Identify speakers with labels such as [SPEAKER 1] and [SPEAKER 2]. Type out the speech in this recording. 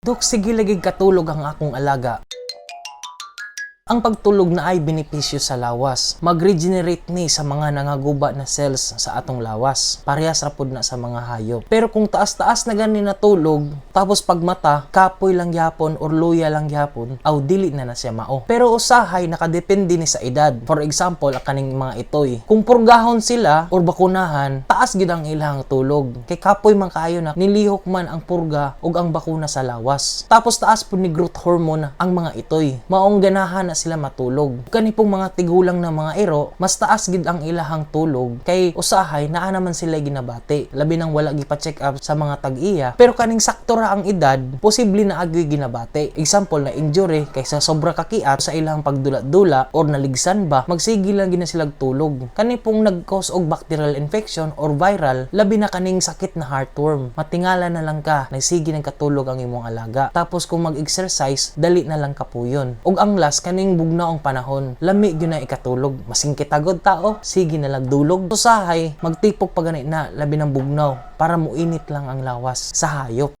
[SPEAKER 1] Dok, sige lagi katulog ang akong alaga. Ang pagtulog na ay benepisyo sa lawas. Mag-regenerate ni sa mga nangaguba na cells sa atong lawas. Parehas rapod na sa mga hayop. Pero kung taas-taas na gani na tulog, tapos pag mata, kapoy lang yapon or luya lang yapon, aw dili na na siya mao. Pero usahay nakadepende ni sa edad. For example, kaning mga itoy. Kung purgahon sila or bakunahan, taas gid ang ilang tulog. Kay kapoy man kaayo na nilihok man ang purga ug ang bakuna sa lawas. Tapos taas po ni growth hormone ang mga itoy. Maong ganahan na sila matulog. Kani pong mga tigulang na mga iro, mas taas gid ang ilahang tulog kay usahay naa naman sila ginabati. Labi nang wala gipa-check up sa mga tag-iya. Pero kaning sakto ra ang edad, posible na agoy ginabati. Example na injury kaysa sobra kakiat sa ilang pagdula-dula or naligsan ba, magsige lang gina silag tulog. Kani pong nag-cause og bacterial infection or viral, labi na kaning sakit na heartworm. Matingala na lang ka, nagsige ng katulog ang imong alaga. Tapos kung mag-exercise, dali na lang kapuyon. Ug ang last kaning bugnaong panahon, lami gyud na ikatulog. Masing kitagod tao, sige na lang dulog. Usahay, magtipok pa na labi ng bugnaw para muinit lang ang lawas sa hayop.